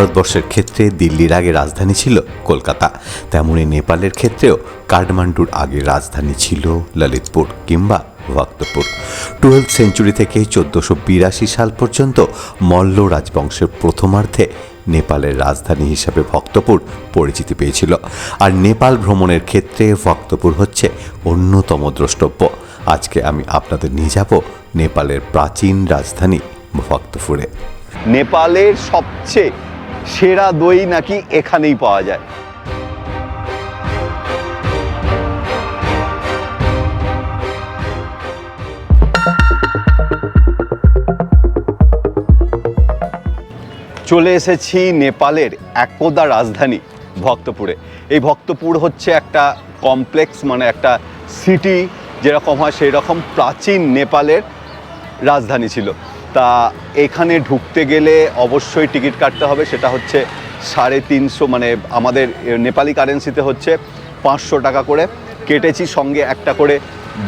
ভারতবর্ষের ক্ষেত্রে দিল্লির আগে রাজধানী ছিল কলকাতা। তেমনি নেপালের ক্ষেত্রেও কাঠমান্ডুর আগে রাজধানী ছিল ললিতপুর কিংবা ভক্তপুর। টুয়েলভ সেঞ্চুরি থেকে চোদ্দোশো বিরাশি সাল পর্যন্ত মল্ল রাজবংশের প্রথমার্ধে নেপালের রাজধানী হিসাবে ভক্তপুর পরিচিতি পেয়েছিল। আর নেপাল ভ্রমণের ক্ষেত্রে ভক্তপুর হচ্ছে অন্যতম দ্রষ্টব্য। আজকে আমি আপনাদের নিয়ে যাব নেপালের প্রাচীন রাজধানী ভক্তপুরে। নেপালের সবচেয়ে সেরা দই নাকি এখানেই পাওয়া যায়? চলে এসেছি নেপালের একদা রাজধানী ভক্তপুরে। এই ভক্তপুর হচ্ছে একটা কমপ্লেক্স মানে একটা সিটি, যেরকম হয় সেই রকম প্রাচীন নেপালের রাজধানী ছিল। তা এখানে ঢুকতে গেলে অবশ্যই টিকিট কাটতে হবে। সেটা হচ্ছে সাড়ে তিনশো মানে আমাদের নেপালি কারেন্সিতে হচ্ছে পাঁচশো টাকা করে। কেটেছি সঙ্গে একটা করে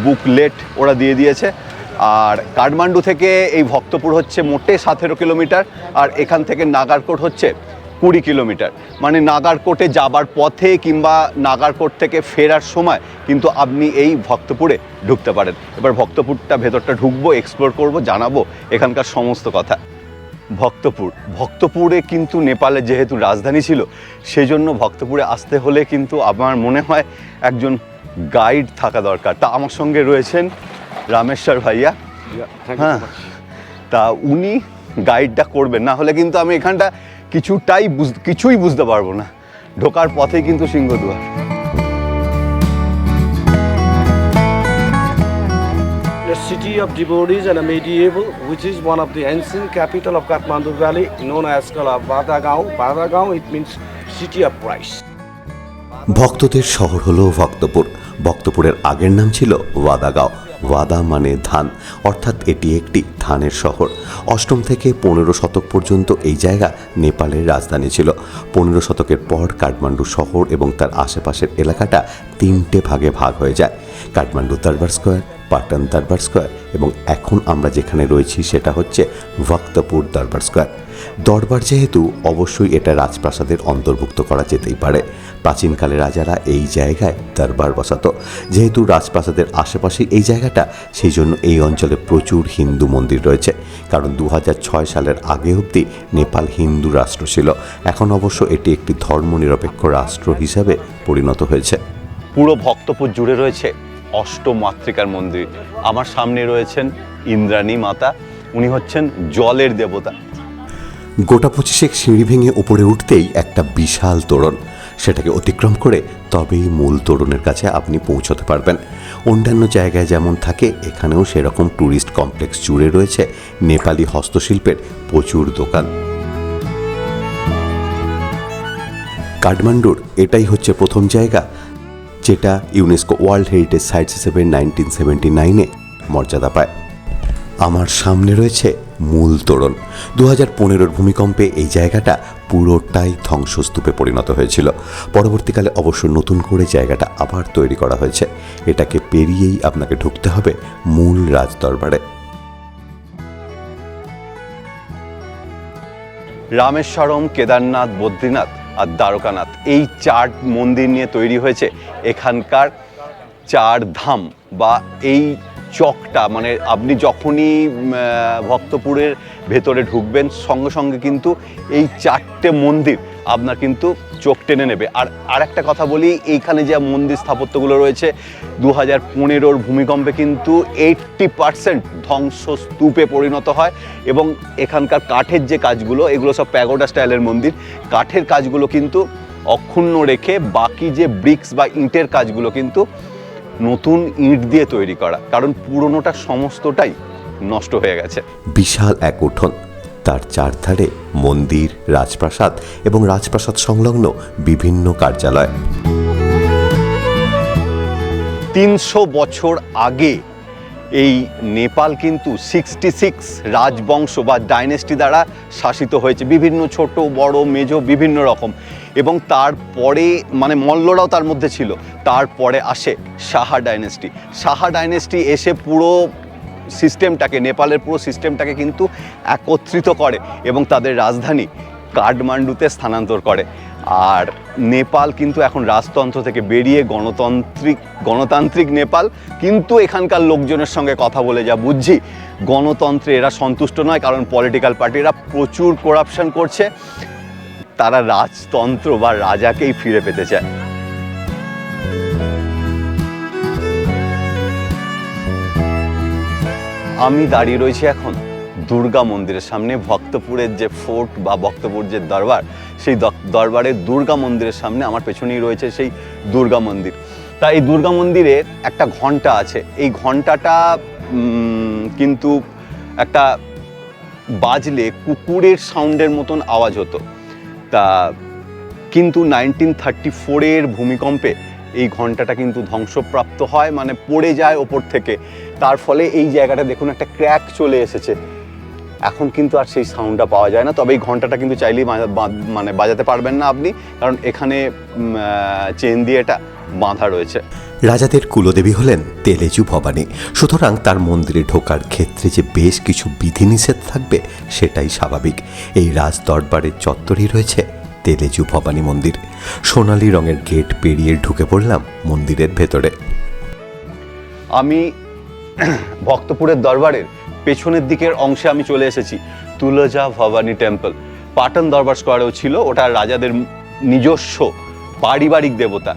বুকলেট ওরা দিয়ে দিয়েছে। আর কাঠমান্ডু থেকে এই ভক্তপুর হচ্ছে মোটে সতেরো কিলোমিটার। আর এখান থেকে নাগারকোট হচ্ছে কুড়ি কিলোমিটার। মানে নাগারকোটে যাবার পথে কিংবা নাগারকোট থেকে ফেরার সময় কিন্তু আপনি এই ভক্তপুরে ঢুকতে পারেন। এবার ভক্তপুরটা ভেতরটা ঢুকবো এক্সপ্লোর করব জানাব এখানকার সমস্ত কথা। ভক্তপুর। ভক্তপুরে কিন্তু নেপালের যেহেতু রাজধানী ছিল সেই জন্য ভক্তপুরে আসতে হলে কিন্তু আমার মনে হয় একজন গাইড থাকা দরকার। তা আমার সঙ্গে রয়েছেন রামেশ্বর ভাইয়া। হ্যাঁ। তা উনি গাইডটা করবেন। না হলে কিন্তু আমি এখানটা কিছুটাই কিছুই বুঝতে পারব না। ঢোকার পথে কিন্তু সিংহদুয়ার। City of devotees and medieval which is one of the ancient capital of Kathmandu valley known as call of Badgaon Badgaon it means city of price ভক্তদের শহর হলো ভক্তপুর। ভক্তপুরের আগের নাম ছিল ওয়াদাগাঁও। ওয়াদা মানে ধান, অর্থাৎ এটি একটি ধানের শহর। অষ্টম থেকে পনেরো শতক পর্যন্ত এই জায়গা নেপালের রাজধানী ছিল। পনেরো শতকের পর কাঠমান্ডু শহর এবং তার আশেপাশের এলাকাটা তিনটে ভাগে ভাগ হয়ে যায়। কাঠমান্ডু দরবার স্কোয়ার, পাটন দরবার স্কোয়ার এবং এখন আমরা যেখানে রয়েছি সেটা হচ্ছে ভক্তপুর দরবার স্কোয়ার। দরবার যেহেতু অবশ্যই এটা রাজপ্রাসাদের অন্তর্ভুক্ত করা যেতেই পারে। প্রাচীনকালে রাজারা এই জায়গায় দরবার বসাতো। যেহেতু রাজপ্রাসাদের আশেপাশে এই জায়গাটা, সেই জন্য এই অঞ্চলে প্রচুর হিন্দু মন্দির রয়েছে। কারণ দু হাজার ছয় সালের আগে অবধি নেপাল হিন্দু রাষ্ট্র ছিল। এখন অবশ্য এটি একটি ধর্মনিরপেক্ষ রাষ্ট্র হিসাবে পরিণত হয়েছে। পুরো ভক্তপুর জুড়ে রয়েছে। অষ্টমাতৃকার মন্দির। আমার সামনে রয়েছেন ইন্দ্রাণী মাতা। উনি হচ্ছেন জলের দেবতা। গোটা পঁচিশেক সিঁড়ি ভেঙে উপরে উঠতেই একটা বিশাল তোরণ। সেটাকে অতিক্রম করে তবেই মূল তোরণের কাছে আপনি পৌঁছতে পারবেন। অন্যান্য জায়গায় যেমন থাকে, এখানেও সেরকম ট্যুরিস্ট কমপ্লেক্স জুড়ে রয়েছে নেপালি হস্তশিল্পের প্রচুর দোকান। কাঠমান্ডুর এটাই হচ্ছে প্রথম জায়গা। যেটা ইউনেস্কো ওয়ার্ল্ড হেরিটেজ সাইটস হিসেবে নাইনটিন সেভেন্টি নাইনে মর্যাদা পায়। আমার সামনে রয়েছে মূল তোরণ। দু হাজার পনেরোর ভূমিকম্পে এই জায়গাটা পুরোটাই ধ্বংসস্তূপে পরিণত হয়েছিল। পরবর্তীকালে অবশ্য নতুন করে জায়গাটা আবার তৈরি করা হয়েছে। এটাকে পেরিয়েই আপনাকে ঢুকতে হবে মূল রাজদরবারে। রামেশ্বরম কেদারনাথ বদ্রীনাথ আর দ্বারকানাথ। এই চার মন্দির নিয়ে তৈরি হয়েছে এখানকার চার ধাম বা এই চকটা। মানে আপনি যখনই ভক্তপুরের ভেতরে ঢুকবেন, সঙ্গে সঙ্গে কিন্তু এই চারটে মন্দির আপনার কিন্তু চোখ টেনে নেবে। আর আরেকটা কথা বলি, এইখানে যে মন্দির স্থাপত্যগুলো রয়েছে দু হাজার পনেরোর ভূমিকম্পে কিন্তু এইট্টি পার্সেন্ট ধ্বংসস্তূপে পরিণত হয় এবং এখানকার কাঠের যে কাজগুলো, এগুলো সব প্যাগোডা স্টাইলের মন্দির। কাঠের কাজগুলো কিন্তু অক্ষুণ্ণ রেখে বাকি যে ব্রিক্স বা ইঁটের কাজগুলো কিন্তু নতুন ইঁট দিয়ে তৈরি করা। কারণ পুরনোটা সমস্তটাই নষ্ট হয়ে গেছে। বিশাল এক উঠোন। তার চারধারে মন্দির, রাজপ্রাসাদ এবং রাজপ্রাসাদ সংলগ্ন বিভিন্ন কার্যালয়। তিনশো বছর আগে এই নেপাল কিন্তু সিক্সটি সিক্স রাজবংশ বা ডাইনেস্টি দ্বারা শাসিত হয়েছে। বিভিন্ন ছোট, বড়, মেজ, বিভিন্ন রকম। এবং তারপরে মানে মল্লরাও তার মধ্যে ছিল। তারপরে আসে সাহা ডাইনেস্টি। সাহা ডাইনেস্টি এসে পুরো সিস্টেমটাকে, নেপালের পুরো সিস্টেমটাকে কিন্তু একত্রিত করে এবং তাদের রাজধানী কাঠমান্ডুতে স্থানান্তর করে। আর নেপাল কিন্তু এখন রাজতন্ত্র থেকে বেরিয়ে গণতান্ত্রিক গণতান্ত্রিক নেপাল। কিন্তু এখানকার লোকজনের সঙ্গে কথা বলে যা বুঝছি, গণতন্ত্রে এরা সন্তুষ্ট নয় কারণ পলিটিক্যাল পার্টিরা প্রচুর করাপশন করছে। তারা রাজতন্ত্র বা রাজাকেই ফিরে পেতে চায়। আমি দাঁড়িয়ে রয়েছি এখন দুর্গা মন্দিরের সামনে, ভক্তপুরের যে ফোর্ট বা ভক্তপুর যে দরবার, সেই দরবারের দুর্গা মন্দিরের সামনে আমার পেছনেই রয়েছে সেই দুর্গা মন্দির। তা এই দুর্গা মন্দিরের একটা ঘণ্টা আছে। এই ঘন্টাটা কিন্তু একটা বাজলে কুকুরের সাউন্ডের মতন আওয়াজ হতো। তা কিন্তু নাইনটিন থার্টি ফোরের ভূমিকম্পে এই ঘন্টাটা কিন্তু ধ্বংসপ্রাপ্ত হয় মানে পড়ে যায় ওপর থেকে। তার ফলে এই জায়গাটা দেখুন, একটা ক্র্যাক চলে এসেছে। এখন কিন্তু আর সেই সাউন্ডটা পাওয়া যায় না, তবে এই ঘন্টাটা কিন্তু চাইলেই মানে বাজাতে পারবেন না আপনি, কারণ এখানে চেন দিয়ে এটা বাঁধা রয়েছে। রাজাদের কুলদেবী হলেন তেলেজু ভবানী। সুতরাং তার মন্দিরে ঢোকার ক্ষেত্রে যে বেশ কিছু বিধিনিষেধ থাকবে, সেটাই স্বাভাবিক। এই রাজ দরবারের চত্বরেই রয়েছে তেলেজু ভবানী মন্দির। সোনালি রঙের গেট পেরিয়ে ঢুকে পড়লাম মন্দিরের ভেতরে। আমি ভক্তপুরের দরবারের পেছনের দিকের অংশে আমি চলে এসেছি, তুলজা ভবানী টেম্পল। পাটন দরবার স্কোয়ারেও ছিল, ওটা রাজাদের নিজস্ব পারিবারিক দেবতা।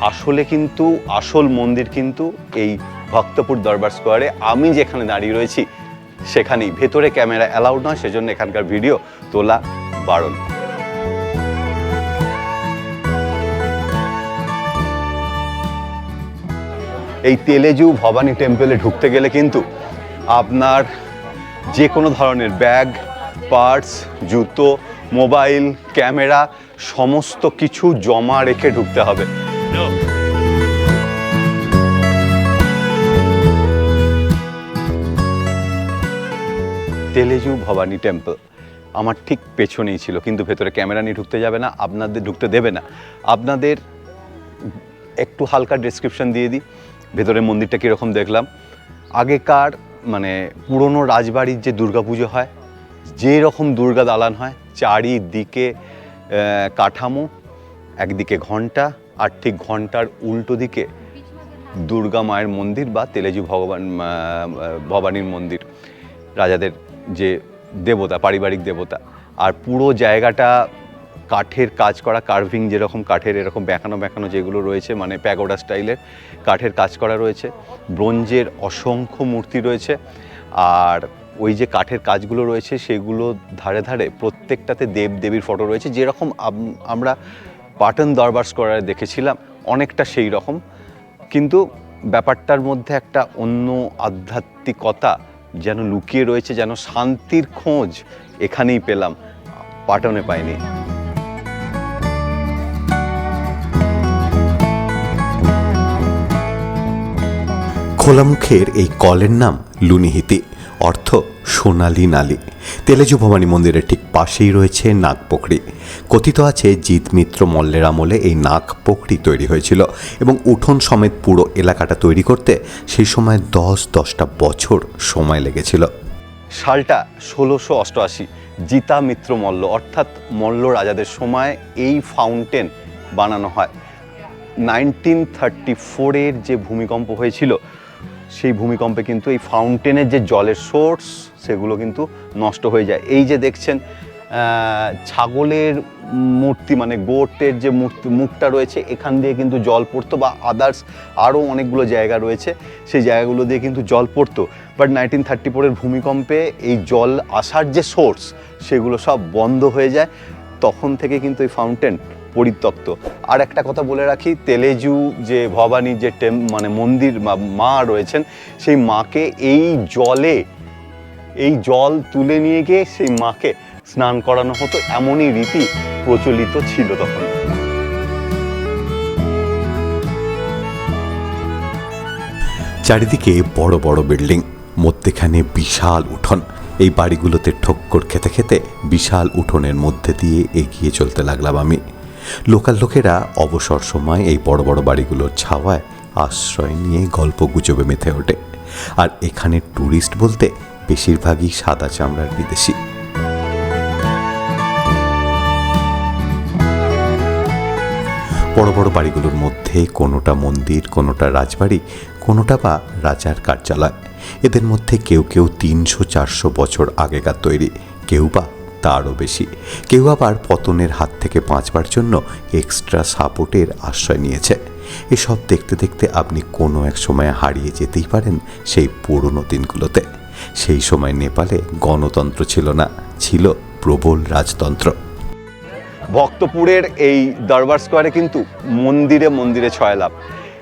আসলে কিন্তু, আসল মন্দির কিন্তু এই ভক্তপুর দরবার স্কোয়ারে। আমি যেখানে দাঁড়িয়ে রয়েছি, সেখানেই। ভেতরে ক্যামেরা অ্যালাউড নয়, সেজন্য এখানকার ভিডিও তোলা বারণ। এই তেলেজু ভবানী টেম্পলে ঢুকতে গেলে কিন্তু আপনার যে কোনো ধরনের ব্যাগ পার্স জুতো, মোবাইল, ক্যামেরা, সমস্ত কিছু জমা রেখে ঢুকতে হবে। তেলেজু ভবানী টেম্পল আমার ঠিক পেছনেই ছিল, কিন্তু ভেতরে ক্যামেরা নিয়ে ঢুকতে যাবে না, আপনাদের ঢুকতে দেবে না। আপনাদের একটু হালকা ডেসক্রিপশন দিয়ে দিই। ভেতরের মন্দিরটা কীরকম দেখলাম? আগেকার মানে পুরনো রাজবাড়ির যে দুর্গাপুজো হয় যে রকম দুর্গা দালান হয়, চারিদিকে কাঠামো, একদিকে ঘণ্টা আর ঠিক ঘণ্টার উল্টো দিকে দুর্গা মায়ের মন্দির বা তেলেজু ভগবান ভবানীর মন্দির, রাজাদের যে দেবতা, পারিবারিক দেবতা। আর পুরো জায়গাটা কাঠের কাজ করা কার্ভিং যেরকম কাঠের, এরকম বেঁকানো বেঁকানো যেগুলো রয়েছে মানে প্যাগোডা স্টাইলের কাঠের কাজ করা রয়েছে। ব্রোঞ্জের অসংখ্য মূর্তি রয়েছে। আর ওই যে কাঠের কাজগুলো রয়েছে, সেগুলো ধারে ধারে প্রত্যেকটাতে দেব দেবীর ফটো রয়েছে। যেরকম আমরা পাটন দরবার স্কোয়ারে দেখেছিলাম, অনেকটা সেই রকম। কিন্তু ব্যাপারটার মধ্যে একটা অন্য আধ্যাত্মিকতা যেন লুকিয়ে রয়েছে, যেন শান্তির খোঁজ এখানেই পেলাম। পাটনে পাইনি। খোলামুখের এই কলের নাম লুনিহিতি, অর্থ সোনালী নালী। তেলেজু ভবানী মন্দিরের ঠিক পাশেই রয়েছে নাগপোখরি কথিত আছে জিৎ মিত্র মল্লের আমলে এই নাগপোখরি তৈরি হয়েছিল এবং উঠোন সমেত পুরো এলাকাটা তৈরি করতে সেই সময় দশ দশটা বছর সময় লেগেছিল। সালটা ষোলোশো অষ্টআশি, জিতা মিত্র মল্ল, অর্থাৎ মল্ল রাজাদের সময় এই ফাউন্টেন বানানো হয়। নাইনটিন থার্টি ফোরের যে ভূমিকম্প হয়েছিল সেই ভূমিকম্পে কিন্তু এই ফাউন্টেনের যে জলের সোর্স সেগুলো কিন্তু নষ্ট হয়ে যায়। এই যে দেখছেন ছাগলের মূর্তি মানে গোটের যে মূর্তি, মুখটা রয়েছে, এখান দিয়ে কিন্তু জল পড়তো বা আদার্স আরও অনেকগুলো জায়গা রয়েছে, সেই জায়গাগুলো দিয়ে কিন্তু জল পড়তো। বাট নাইনটিন থার্টি ফোরের ভূমিকম্পে এই জল আসার যে সোর্স সেগুলো সব বন্ধ হয়ে যায়। তখন থেকে কিন্তু এই ফাউন্টেন পরিত্যক্ত। আর একটা কথা বলে রাখি, তেলেজু যে ভবানী যে টেম মানে মন্দির বা মা রয়েছেন, সেই মাকে এই জলে, এই জল তুলে নিয়ে গিয়ে সেই মাকে স্নান করানো হতো। এমনই রীতি প্রচলিত ছিল তখন। চারিদিকে বড় বড় বিল্ডিং, মধ্যেখানে বিশাল উঠোন। এই বাড়িগুলোতে ঠক্কর খেতে খেতে বিশাল উঠোনের মধ্যে দিয়ে এগিয়ে চলতে লাগলাম আমি। লোকাল লোকেরা অবসর সময় এই বড় বড় বাড়িগুলোর ছাওয়ায় আশ্রয় নিয়ে গল্প গুজবে মেতে ওঠে। আর এখানে ট্যুরিস্ট বলতে বেশিরভাগই সাদা চামড়ার বিদেশি। বড় বড় বাড়িগুলোর মধ্যে কোনোটা মন্দির, কোনোটা রাজবাড়ি, কোনোটা বা রাজার কার্যালয়। এদের মধ্যে কেউ কেউ তিনশো চারশো বছর আগেকার তৈরি, কেউ বা তারও বেশি। কেউ আবার পতনের হাত থেকে বাঁচবার জন্য এক্সট্রা সাপোর্টের আশ্রয় নিয়েছে। এসব দেখতে দেখতে আপনি কোনো এক সময় হারিয়ে যেতেই পারেন সেই পুরনো দিনগুলোতে। সেই সময় নেপালে গণতন্ত্র ছিল না, ছিল প্রবল রাজতন্ত্র। ভক্তপুরের এই দরবার স্কোয়ারে কিন্তু মন্দিরে মন্দিরে ছয় লাভ।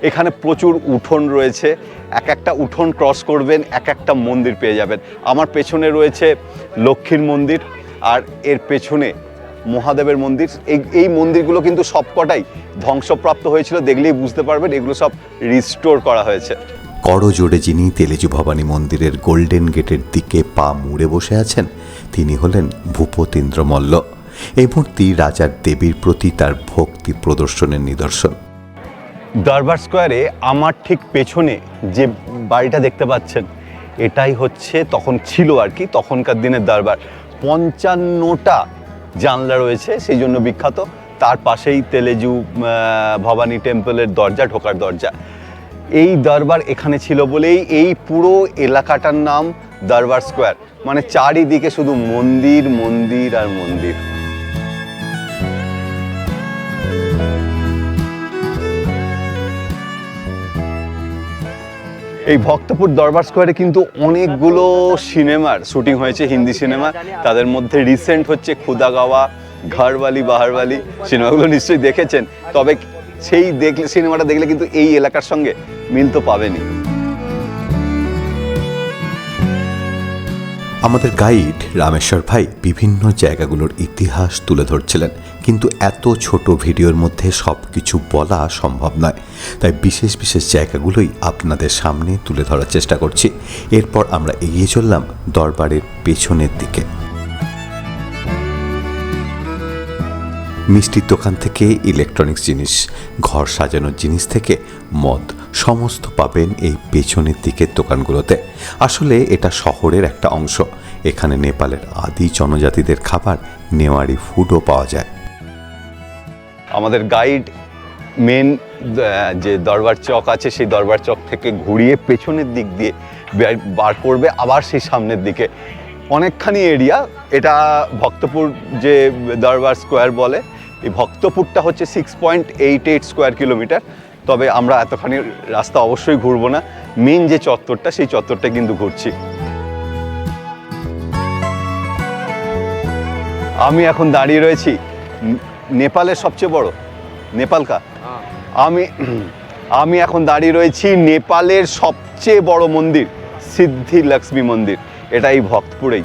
এখানে প্রচুর উঠোন রয়েছে, এক একটা উঠোন ক্রস করবেন, এক একটা মন্দির পেয়ে যাবেন। আমার পেছনে রয়েছে লক্ষ্মীর মন্দির আর এর পেছনে মহাদেবের মন্দির এই এই মন্দিরগুলো কিন্তু সবকটাই ধ্বংসপ্রাপ্ত হয়েছিল দেখলেই বুঝতে পারবেন এগুলো সব রিস্টোর করা হয়েছে। করজোড়ে যিনি তেলেজু ভবানী মন্দিরের গোল্ডেন গেটের দিকে পা মুড়ে বসে আছেন তিনি হলেন ভূপতীন্দ্র মল্ল। এই মূর্তি রাজার দেবীর প্রতি তার ভক্তি প্রদর্শনের নিদর্শন। দরবার স্কোয়ারে আমার ঠিক পেছনে যে বাড়িটা দেখতে পাচ্ছেন এটাই হচ্ছে তখন ছিল আর কি তখনকার দিনের দরবার। পঞ্চান্নটা জানলা রয়েছে, সেই জন্য বিখ্যাত। তার পাশেই তেলেজু ভবানী টেম্পলের দরজা, ঢোকার দরজা। এই দরবার এখানে ছিল বলেই এই পুরো এলাকাটার নাম দরবার স্কোয়ার। মানে চারিদিকে শুধু মন্দির মন্দির আর মন্দির। এই ভক্তপুর দরবার স্কোয়ারে কিন্তু অনেকগুলো সিনেমার শুটিং হয়েছে, হিন্দি সিনেমা। তাদের মধ্যে রিসেন্ট হচ্ছে খুদাগাওয়া ঘরওয়ালি, বাহারওয়ালি সিনেমাগুলো নিশ্চয়ই দেখেছেন। তবে সেই দেখলে, সিনেমাটা দেখলে কিন্তু এই এলাকার সঙ্গে মিল তো পাবেনই। আমাদের গাইড রামেশ্বর ভাই বিভিন্ন জায়গাগুলোর ইতিহাস তুলে ধরছিলেন। কিন্তু এত ছোট ভিডিওর মধ্যে সব কিছু বলা সম্ভব নয়। তাই বিশেষ বিশেষ জায়গাগুলোই আপনাদের সামনে তুলে ধরার চেষ্টা করছি। এরপর আমরা এগিয়ে চললাম দরবারের পেছনের দিকে। মিষ্টির দোকান থেকে ইলেকট্রনিক্স জিনিস, ঘর সাজানোর জিনিস থেকে মদ, সমস্ত পাবেন এই পেছনের দিকের দোকানগুলোতে। আসলে এটা শহরের একটা অংশ। এখানে নেপালের আদি জনজাতিদের খাবার, নেওয়ারি ফুডও পাওয়া যায়। আমাদের গাইড মেন যে দরবার চক আছে, সেই দরবার চক থেকে ঘুরিয়ে পেছনের দিক দিয়ে বের- করবে, আবার সেই সামনের দিকে। অনেকখানি এরিয়া এটা ভক্তপুর যে দরবার স্কোয়ার বলে এই ভক্তপুরটা হচ্ছে six point eight eight square kilometer তবে আমরা এতখানি রাস্তা অবশ্যই ঘুরবো না। মেন যে চত্বরটা সেই চত্বরটা কিন্তু ঘুরছি। আমি এখন দাঁড়িয়ে রয়েছি নেপালের সবচেয়ে বড়। নেপাল কা? আমি আমি এখন দাঁড়িয়ে রয়েছি নেপালের সবচেয়ে বড় মন্দির সিদ্ধি লক্ষ্মী মন্দির। এটা এই ভক্তপুরেই।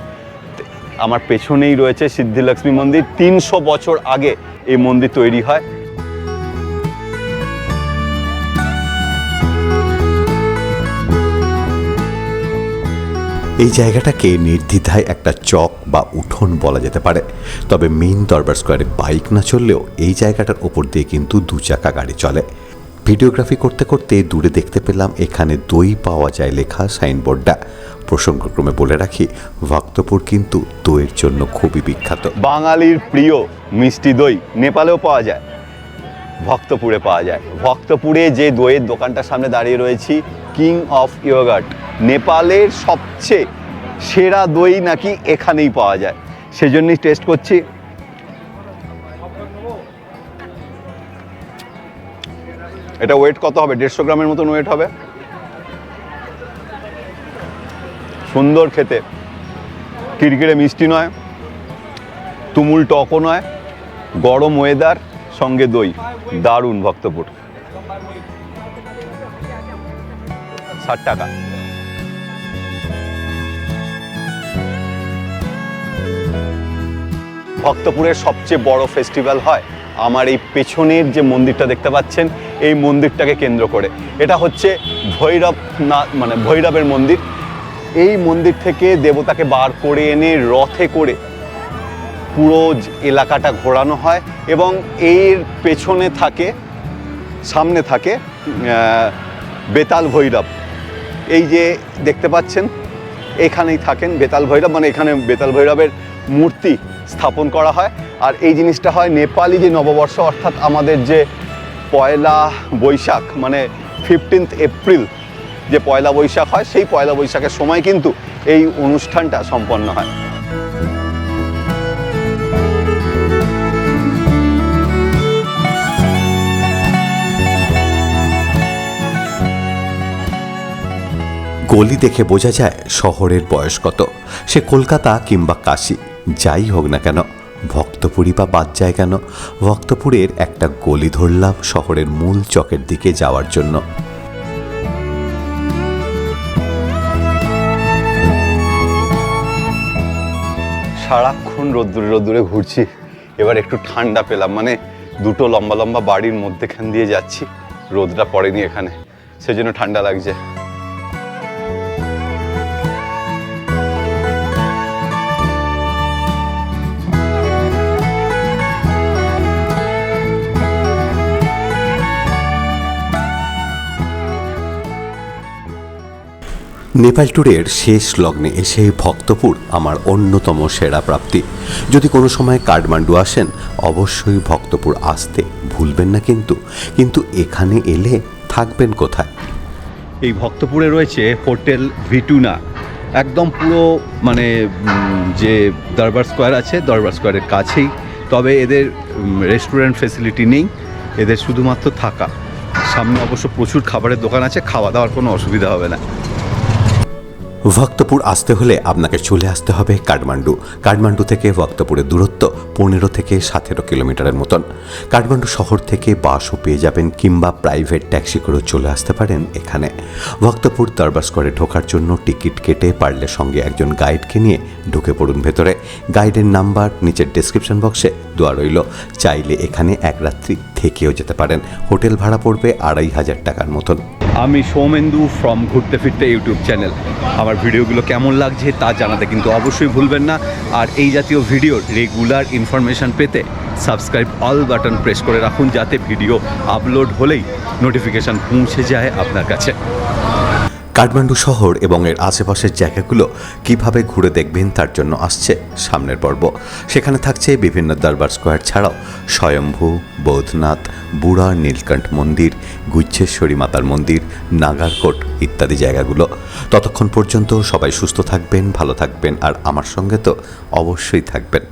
আমার পেছনেই রয়েছে সিদ্ধিলক্ষ্মী মন্দির। তিনশো বছর আগে এই মন্দির তৈরি হয়। এই জায়গাটাকে নির্দ্বিধায় একটা চক বা উঠোন বলা যেতে পারে। তবে মেইন দরবার স্কোয়ারে বাইক না চললেও এই জায়গাটার ওপর দিয়ে কিন্তু দু চাকা গাড়ি চলে। ভিডিওগ্রাফি করতে করতে দূরে দেখতে পেলাম, এখানে দই পাওয়া যায় লেখা সাইনবোর্ডটা। প্রসঙ্গক্রমে বলে রাখি, ভক্তপুর কিন্তু দইয়ের জন্য খুবই বিখ্যাত। বাঙালির প্রিয় মিষ্টি দই নেপালেও পাওয়া যায়, ভক্তপুরে পাওয়া যায়। ভক্তপুরে যে দইয়ের দোকানটার সামনে দাঁড়িয়ে রয়েছি কিং অফ ইয়োগার্ট নেপালের সবচেয়ে সেরা দই নাকি এখানেই পাওয়া যায়। সেজন্যই টেস্ট করছি। এটা ওয়েট কত হবে? দেড়শো গ্রামের মতন ওয়েট হবে? সুন্দর খেতে। কিরকিরে মিষ্টি নয়, তুমুল টকও নয়, গরম ওয়েদার সঙ্গে দই। দারুণ ভক্তপুর। ষাট টাকা। ভক্তপুরের সবচেয়ে বড় ফেস্টিভ্যাল হয় আমার এই পেছনের যে মন্দিরটা দেখতে পাচ্ছেন, এই মন্দিরটাকে কেন্দ্র করে। এটা হচ্ছে ভৈরব না মানে ভৈরবের মন্দির। এই মন্দির থেকে দেবতাকে বার করে এনে রথে করে পুরো এলাকাটা ঘোরানো হয় এবং এর পেছনে থাকে, সামনে থাকে বেতাল ভৈরব। এই যে দেখতে পাচ্ছেন, এখানেই থাকেন বেতাল ভৈরব মানে এখানে বেতাল ভৈরবের মূর্তি স্থাপন করা হয়। আর এই জিনিসটা হয় নেপালি যে নববর্ষ, অর্থাৎ আমাদের যে পয়লা বৈশাখ মানে ফিফটিন্থ এপ্রিল যে পয়লা বৈশাখ হয়, সেই পয়লা বৈশাখের সময় কিন্তু এই অনুষ্ঠানটা সম্পন্ন হয়। গলি দেখে বোঝা যায় শহরের বয়স কত। সে কলকাতা কিংবা কাশি, যাই হোক না কেন, ভক্তপুরী বা বাদ যায় কেন, ভক্তপুরের একটা গলি ধরলাম শহরের মূল চকের দিকে যাওয়ার জন্য। সারাক্ষণ রোদ্দুরে রোদ্দুরে ঘুরছি। এবার একটু ঠান্ডা পেলাম মানে দুটো লম্বা লম্বা বাড়ির মধ্যেখান দিয়ে যাচ্ছি, রোদটা পড়েনি এখানে, সেজন্য ঠান্ডা লাগছে। নেপাল ট্যুরের শেষ লগ্নে এসে ভক্তপুর আমার অন্যতম সেরা প্রাপ্তি। যদি কোনো সময় কাঠমান্ডু আসেন, অবশ্যই ভক্তপুর আসতে ভুলবেন না কিন্তু কিন্তু এখানে এলে থাকবেন কোথায়? এই ভক্তপুরে রয়েছে হোটেল ভিটুনা। একদম পুরো মানে যে দরবার স্কোয়ার আছে, দরবার স্কোয়ারের কাছেই। তবে এদের রেস্টুরেন্ট ফেসিলিটি নেই, এদের শুধুমাত্র থাকা। সামনে অবশ্য প্রচুর খাবারের দোকান আছে, খাওয়া দাওয়ার কোনো অসুবিধা হবে না। ভক্তপুর আসতে হলে আপনাকে চলে আসতে হবে কাঠমান্ডু। কাঠমান্ডু থেকে ভক্তপুরের দূরত্ব পনেরো থেকে সতেরো কিলোমিটারের মতন। কাঠমান্ডু শহর থেকে বাসও পেয়ে যাবেন কিংবা প্রাইভেট ট্যাক্সি করেও চলে আসতে পারেন এখানে। ভক্তপুর দরবার ঢোকার জন্য টিকিট কেটে পারলে সঙ্গে একজন গাইডকে নিয়ে ঢুকে পড়ুন ভেতরে। গাইডের নাম্বার নিচের ডেসক্রিপশন বক্সে দেওয়া রইল। চাইলে এখানে এক রাত্রি থেকেও যেতে পারেন। হোটেল ভাড়া পড়বে আড়াই হাজার টাকার মতন। আমি সৌমেন্দু ফ্রম ঘুরতে ফিরতে ইউটিউব চ্যানেল আমার ভিডিওগুলো কেমন লাগছে তা জানাতে কিন্তু অবশ্যই ভুলবেন না। আর এই জাতীয় ভিডিওর রেগুলার ইনফরমেশন পেতে সাবস্ক্রাইব অল বাটন প্রেস করে রাখুন যাতে ভিডিও আপলোড হলেই নোটিফিকেশান পৌঁছে যায় আপনার কাছে। কাঠমান্ডু শহর এবং এর আশেপাশের জায়গাগুলো কীভাবে ঘুরে দেখবেন তার জন্য আসছে সামনের পর্ব। সেখানে থাকছে বিভিন্ন দরবার স্কোয়ার ছাড়াও স্বয়ম্ভু বৌদ্ধনাথ বুড়া, নীলকণ্ঠ মন্দির গুচ্ছেশ্বরী মাতার মন্দির, নাগারকোট ইত্যাদি জায়গাগুলো। ততক্ষণ পর্যন্ত সবাই সুস্থ থাকবেন, ভালো থাকবেন, আর আমার সঙ্গে তো অবশ্যই থাকবেন।